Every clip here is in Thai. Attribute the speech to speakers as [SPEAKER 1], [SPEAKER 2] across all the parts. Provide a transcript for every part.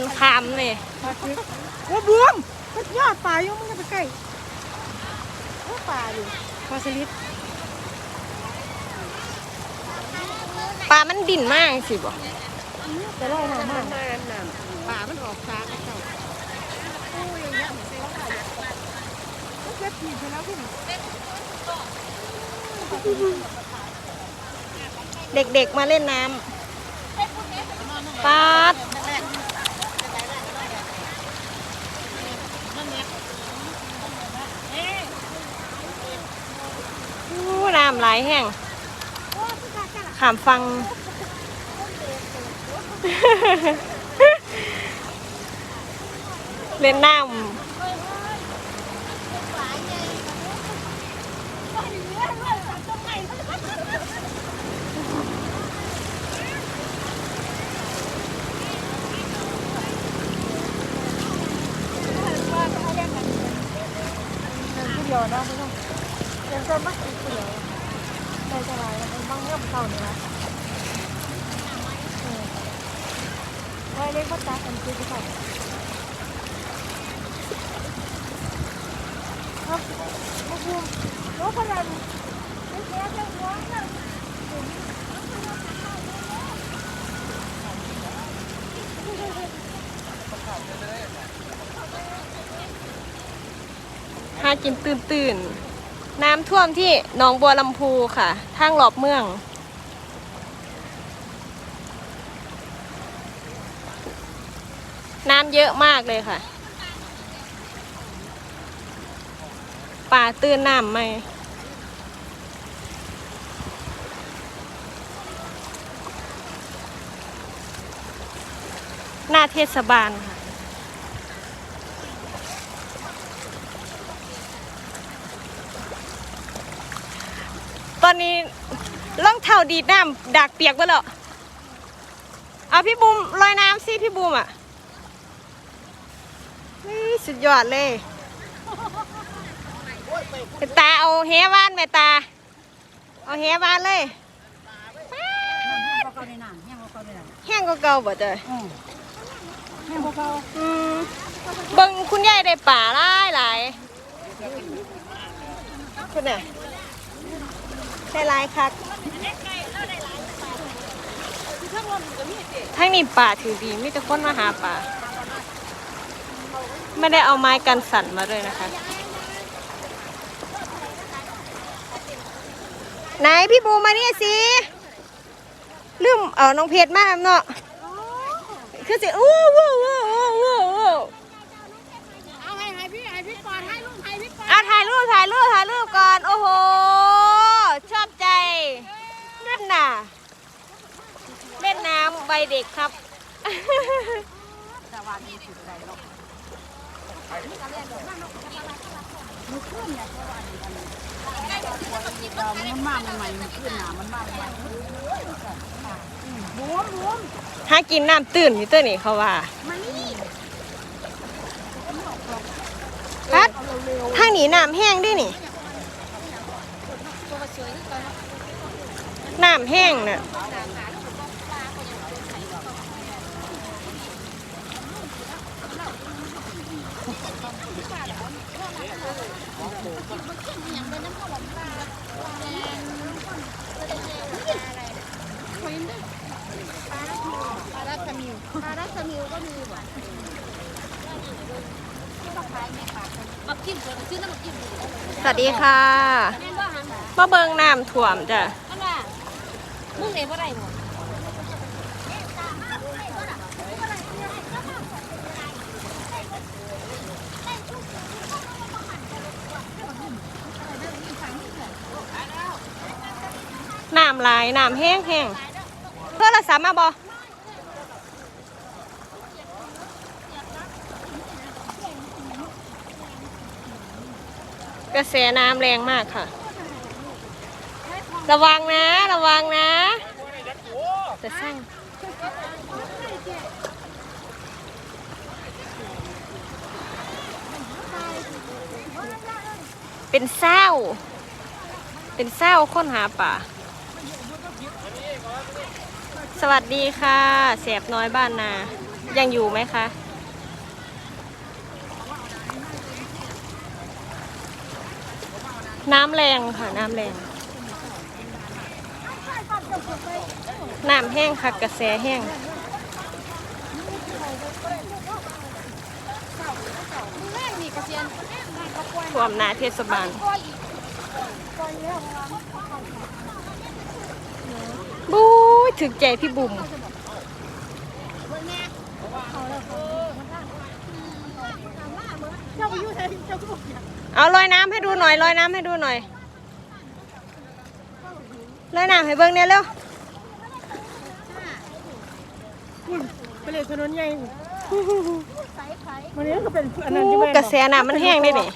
[SPEAKER 1] อันคามเลย
[SPEAKER 2] ปลาคือโอ้บวมมันยอดปลาอยู่มึงจะไปใกล้โอ้ปลาอยู่ปลาสลิด
[SPEAKER 1] ปลามันดิ่นมากสิบอก
[SPEAKER 2] แต่ลอยน้ำมากปลามันออกช้าเจ้าโอ้ยอย่างเงี้ยเจ็บผีไปแล้วพี่
[SPEAKER 1] เด็กๆมาเล่นน้ำปลาดอู้น้ำไหลายแห้งขามฟัง เล่นน้ำ
[SPEAKER 2] ผู้เดียวนะไม่ต้องยังจะมักอีกผู้เดียว ในจะไรมันบ้างเงื่อมเข่าเนี่ยนะไว้เล็กก็ตากันคือที่ใส่ครับมาบูมโอ้พลันไม่แค่จะหัวนะ
[SPEAKER 1] หากินตื่นตื่น น้ำท่วมที่หนองบัวลำพูค่ะ ทางหลอบเมือง น้ำเยอะมากเลยค่ะ ป่าตื้นน้ำไหมหน้าเทศบาลค่ะ อนนี้ล่องเท้าดีดน้ำดักเปียกไปแล้วเอาพี่บูมลอยน้ำสิพี่บูมอะนี่สุดยอดเลยไปตาเอาเฮวานไปตา เอาเฮวานเลย
[SPEAKER 2] เขาในน้ำแห้งเขาในน้
[SPEAKER 1] แห้งก็เก่าบ่เจอำ
[SPEAKER 2] แห้งเขา
[SPEAKER 1] อืมเบิ่งคุณยายได้ป่าหลายหลายคุณน่ะ ได้หลายคักทั้งนี้ป่าถือดีไมแต่จะคนมาหาป่า ไม่ได้เอาไม้กันสั่นมาด้วยนะคะไหนพี่บูมานี่สิลืมเอาน้องเพชรมาเนาะคือสิอู้วู้วู้วู้วู้วู้
[SPEAKER 2] เอาให้ให้พี่ให้พี่ก่อนให้ลูกให้พี่ก่อน
[SPEAKER 1] อะถ่ายรูปถ่ายรูปถ่ายรูปก่อนโอ้โหชอบใจ นั่นน่ะ เล่นน้ำใบเด็กครับ
[SPEAKER 2] แต่วันนี้สุดใจหรอกมันมากใหม่ๆมันขึ้นหนามันมากใหม่บวมบวม
[SPEAKER 1] หากินน้ำตื่นนี่ตัวนี้เขาว่า
[SPEAKER 2] มานี่
[SPEAKER 1] พัดทางนี้น้ำแห้งด้วยนี่ น้ำแห้งน่ะ
[SPEAKER 2] ปลารัสมิวปลารัสมิวก็มีว่ะ
[SPEAKER 3] มากินก่อนซื้อน้ำมากิน
[SPEAKER 1] สวัสดีค่ะ
[SPEAKER 3] มา
[SPEAKER 1] เบิงน้ำท่วมจ้ะ
[SPEAKER 3] มึงเองว่าไรหมด
[SPEAKER 1] น้ำไหลายน้ำแห้งแห้งโทรรศัพท์มาบกระแสน้ำแรงมากค่ะ ระวังนะ ระวังนะจะสร้างเป็นเศร้า เป็นเศร้าค้นหาป่า สวัสดีค่ะเสียบน้อยบ้านนา ยังอยู่ไหมคะน้ำแรงค่ะ น้ำแรง น้ำแห้งค่ะกระแสแห้ง
[SPEAKER 3] แม่มีกระเซียน
[SPEAKER 1] ท่วมนาเทศบาลบู๊ยถึกใจพี่บุ๋มเอาลอยน้ำให้ดูหน่อยลอยน้ำให้ดูหน่อย ลอยน้ำให้เบิ่งเนี่ยเร็ว
[SPEAKER 2] ไปเลยถนนใหญ่วันนี้ก็เป็นอันนั้น
[SPEAKER 1] อู้
[SPEAKER 2] ใช่ไหม
[SPEAKER 1] กระแสน้ำมันแห้งได้นี่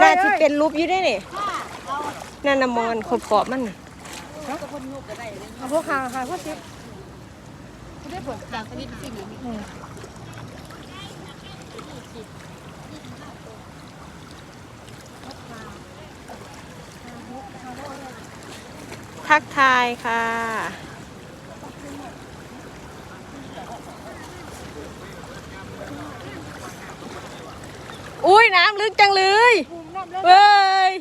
[SPEAKER 1] น่าจะเป็นรูปอยู่ได้นี่นั่นน่ะมอนขอบขอบๆมันน่ะ
[SPEAKER 2] เอาพวกหาหาพวกสิบ
[SPEAKER 3] ได้ผลจากชนิดสิ่งนี้
[SPEAKER 1] ทักทายค่ะ อุ้ยน้ำลึกจังเลยเว้ย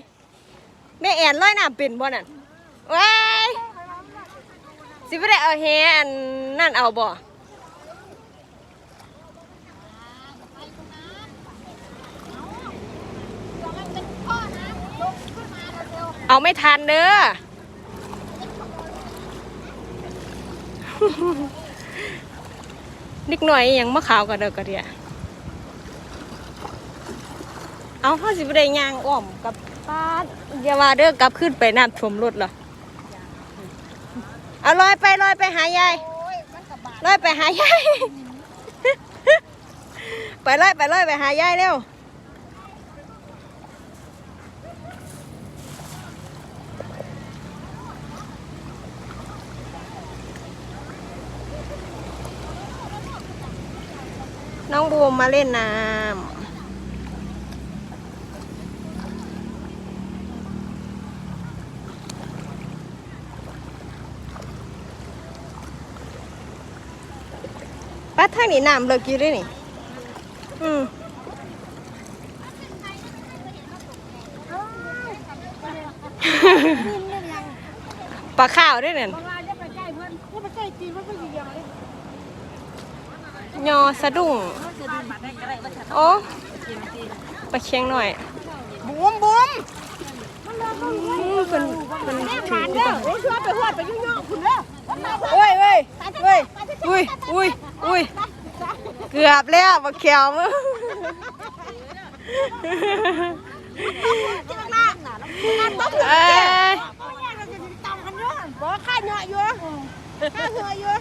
[SPEAKER 1] แม่แอนลอยน้ำเป็นบ่นั่นเว้ยสิไม่ได้เอาแฮนนั่นเอาบ่เอาไม่ทันเด้อ นิดหน่อยยังมะขาวกับเด้อก็เดียเอาเขาสิบได้ยางอ้อมกับป้านอย่าว่าเด้อกลับขึ้นไปน้ำท่วมรถเหรอเอาลอยไปลอยไปหายายลอยไปหายายไปลอยไปลอยไปหายายเร็ว น้องบูมมาเล่นน้ำป้าท่างนี้น้ำเลิกอยู่ด้วยนี่ อืมปลาข้าวด้วยเนี่
[SPEAKER 2] ย
[SPEAKER 1] ยอสะดุ้ง โอ้ปลาเชียงหน่อย
[SPEAKER 2] บุ้มบุ้ม
[SPEAKER 1] เป็นเป็น
[SPEAKER 2] หานเด้อโอ้ยชวนไปหวดไปยุ่งๆคุณเด้อ
[SPEAKER 1] โอ้ยเว้ยเว้ยอุ้ยอุ้ยอุ้ยเกือบแล้วบักเขียวมึงเอ้ย
[SPEAKER 2] ตำกันเยอะบอกข้าเหยอะอยู่ข้าเหยอะอยู่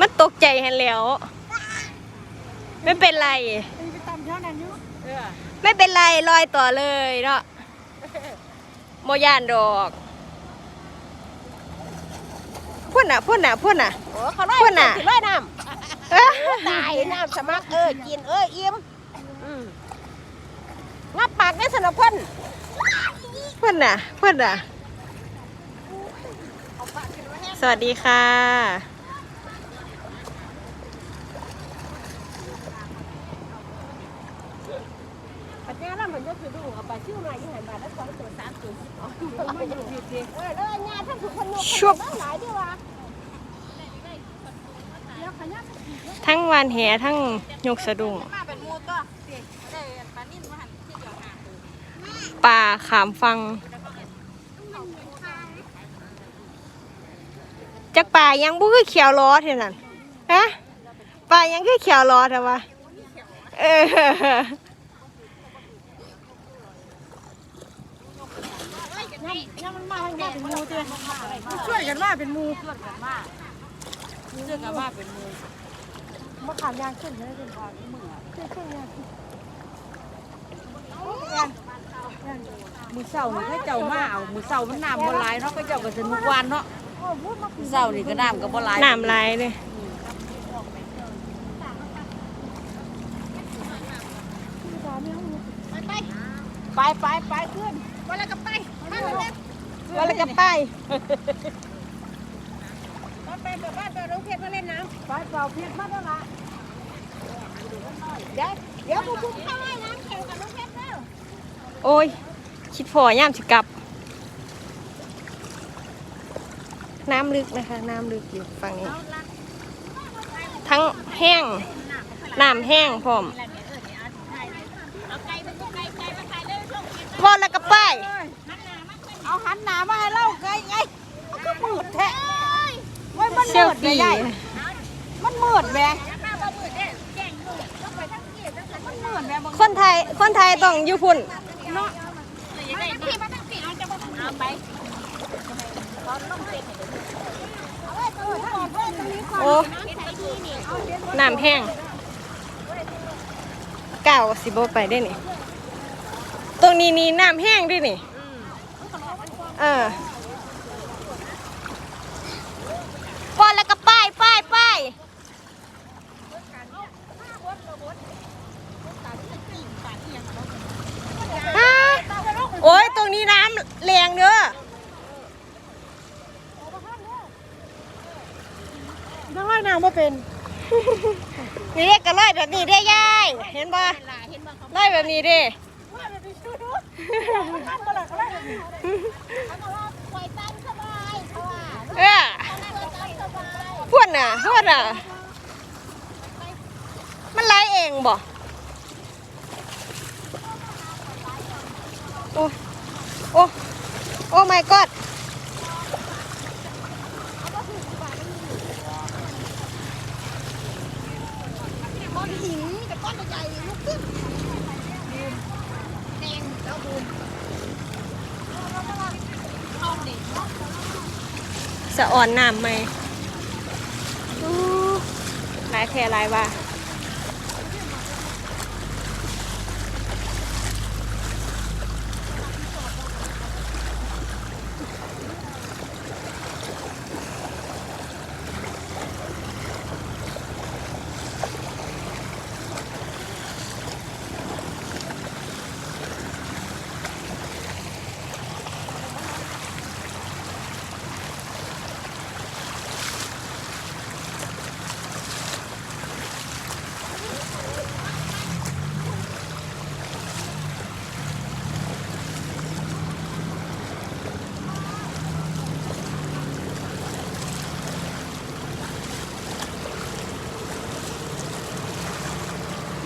[SPEAKER 1] มันตกใจเห็นแล้ว ไม่เป็นไร
[SPEAKER 2] มันไปตำเท่านั้นอยู่
[SPEAKER 1] ไม่เป็นไรลอยต่อเลยเนาะโมยานดอกพุ่นน่ะพุ่นน่ะพุ่นน่ะ
[SPEAKER 2] โอ้เขาไล่
[SPEAKER 1] พุ่นน่ะ
[SPEAKER 2] ไล่น้
[SPEAKER 1] เอ้ยำ
[SPEAKER 2] ตายน้ำสมักเออกินเอออิ่มอืมงับปากได้สนับคน
[SPEAKER 1] พุ่นน่ะพุ่นน่ะ สวัสดีค่ะ
[SPEAKER 2] ปัญญาเราเหมือนจะคือดูเอาไป ชื่อมายิ่งหันบาทแล้วสองตัวสามตัวสิบอ๋อมาอยู่ผิดสิเออแล้วญาท่านคือคนนก
[SPEAKER 1] ชุบ
[SPEAKER 2] หลายดีว่ะ
[SPEAKER 1] ทั้งวันแหทั้งยกสะดุ้ง
[SPEAKER 3] ป่าหันที่เดียวหา
[SPEAKER 1] ป่าขามฟัง จากป่ายังบุคือเขียวล้อเท่านั้นฮะป่ายังคือเขียวล้อแต่ว่าเออ
[SPEAKER 2] ยัง มันมาเป็นมูเจ้ช่วยกันมาเป็นมู
[SPEAKER 3] เสื้อกับมาเป็นมือ
[SPEAKER 2] มาขามยางขึ้นเลยเป็นพอมือขึ้นขึ้นยาง
[SPEAKER 3] มือเศร้านี่ให้เจ้ามาเอามือเศร้ามันน้ำบ่หลายเนาะก็เจ้าก็สนุกวานเนาะมือเศร้านี่ก็น้ำก็บ่หลาย
[SPEAKER 1] น้ำลายเลย
[SPEAKER 3] ไปไปไปขึ้น
[SPEAKER 2] วันละก็ไปข้างละเล็บ
[SPEAKER 1] วันละกับไป
[SPEAKER 2] บ้านไปแบบบ้านไปโรงเพชรมาเล่นน้ำ
[SPEAKER 3] ไปเป่าเพียรมาแล้วล่ะ
[SPEAKER 2] เดี๋ยวเดี๋ยวบุ้มเข้าไล่น้ำแข่งกับโรงเพชรแล้ว
[SPEAKER 1] โอ้ยคิดพอย่ามสิกลับ น้ำลึกนะคะ น้ำลึกอยู่ฝั่งนี้ ทั้งแห้ง น้ำแห้งพร้อม
[SPEAKER 2] เอาไก่เป็นไก่ไก่มาขายเลยช่วงเย็น
[SPEAKER 1] วันละกับไป
[SPEAKER 3] เอาหันหน้ามาให้เราไงไงมันก็มืดแท้ไว้ยมัน
[SPEAKER 1] เซ
[SPEAKER 3] มื
[SPEAKER 1] ล
[SPEAKER 3] ดไป
[SPEAKER 1] ฟี่
[SPEAKER 3] ใหญ่มันมืดแม่
[SPEAKER 2] ข้าวบะหมี่เด้แจ้งอยู่ต้องไปทั้งที่ทั้งนั้น
[SPEAKER 3] มันมืดแม่บาง
[SPEAKER 1] คนไทยคนไทยต้องอยู่พุ่น
[SPEAKER 2] มาทั้งที่มาทั้งที่เอาจะมาเอาไปเอาต้องเป็นเอาไว้ตรงนี้ก่อนไว้ตรงนี้ก่อน
[SPEAKER 1] โอ้
[SPEAKER 2] น้ำใส่ที่นี่เอาเดี๋ยว
[SPEAKER 1] น้ำแห้งก้าวสิบไปได้นี่ ตรงนี้นี่น้ำแห้งด้วยนี่ เออก่อนแล้วก็ป้ายป้ายป้ายฮะโอ้ยตรงนี้น้ำแรงเด้อ
[SPEAKER 2] น้ำว่ายน้ำมาเป็น
[SPEAKER 1] นี่เรียกกันเลยแบบนี้ได้ยาย เห็นบ่
[SPEAKER 2] ลาเห็นบ่เขา
[SPEAKER 1] ไล่แบบนี้เด้
[SPEAKER 2] เอกว่าปล่อยตามสบายเขาว่า
[SPEAKER 1] เออ
[SPEAKER 2] ตามตามสบาย
[SPEAKER 1] พวดน่ะพวดน่ะ มันไล่เองบ่โอ้โอ้โอ้ my god
[SPEAKER 2] ก้อนหินกับก้อนใหญ่ลุกขึ้น
[SPEAKER 1] สะอ่อนน้ำไหมหลายแค่หลายว่า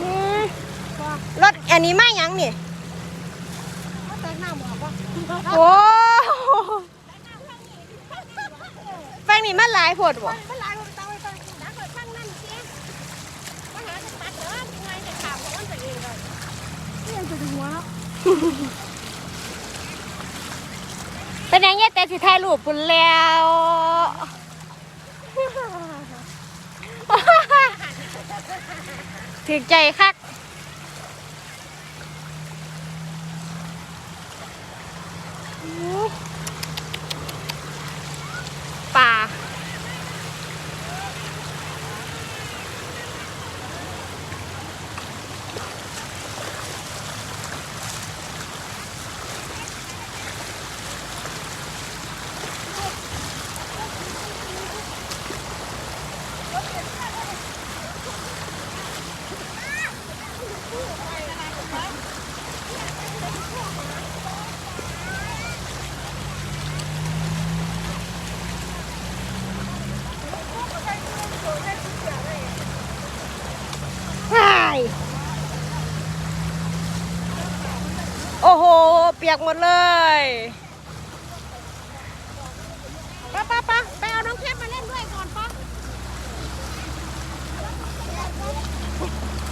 [SPEAKER 1] อืม รถอันนี้มาหยังนี่
[SPEAKER 2] แตกหน้าหมอกว่า
[SPEAKER 1] โอ้ฟังนี่มันหลายโพดบ่
[SPEAKER 2] ไม่ลายมันเตาไอ้ตัวนักเกิดข้างนั่นเจ๊มาหาจะตัดเหรอยังไงจะข่าวของมันตัวเองเลยนี่ยังจะดูหัว
[SPEAKER 1] เป็นหยังเนี่ยแต่สิถ่ายรูปพุ่นแล้วถึกใจคัก อู้ป่า ใช่โอ้โห เปียกหมดเลย
[SPEAKER 2] ป้าป้าป้าไปเอาน้องแคปมาเล่นด้วยก่อนป้า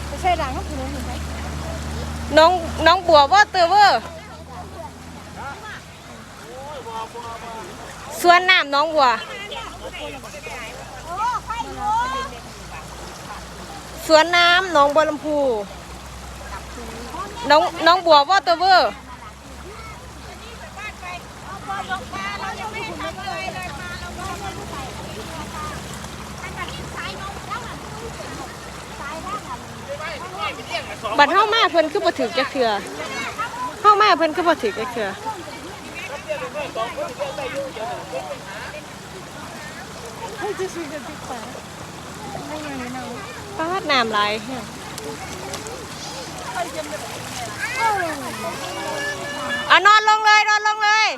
[SPEAKER 3] ไม่ใช่ด่างเขาคือน้องเห็นไหม
[SPEAKER 1] น้องน้องบัวว่าเตอเวอร์สวนน้ำน้องบัว
[SPEAKER 2] โอ้ไฟ
[SPEAKER 1] สวนน้ำหนองบัวลำพูน้องน้องบัววอเตอร์เวอร์ บัดเฮามาเพิ่นคือบ่ถึกจักเทื่อเฮามาเพิ่นคือบ่ถึกจักเทื่อปาดน้ำไหลอะนอนลงเลยนอนลงเลย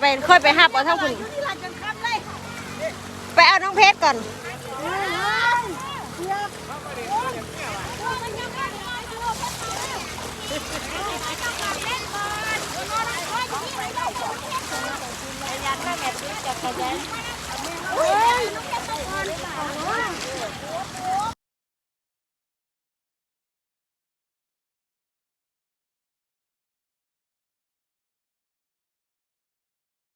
[SPEAKER 1] ไปค่อยไปห้าปอเท่าคุณไปเอาน้องเพชรก่อน
[SPEAKER 2] โอ้ย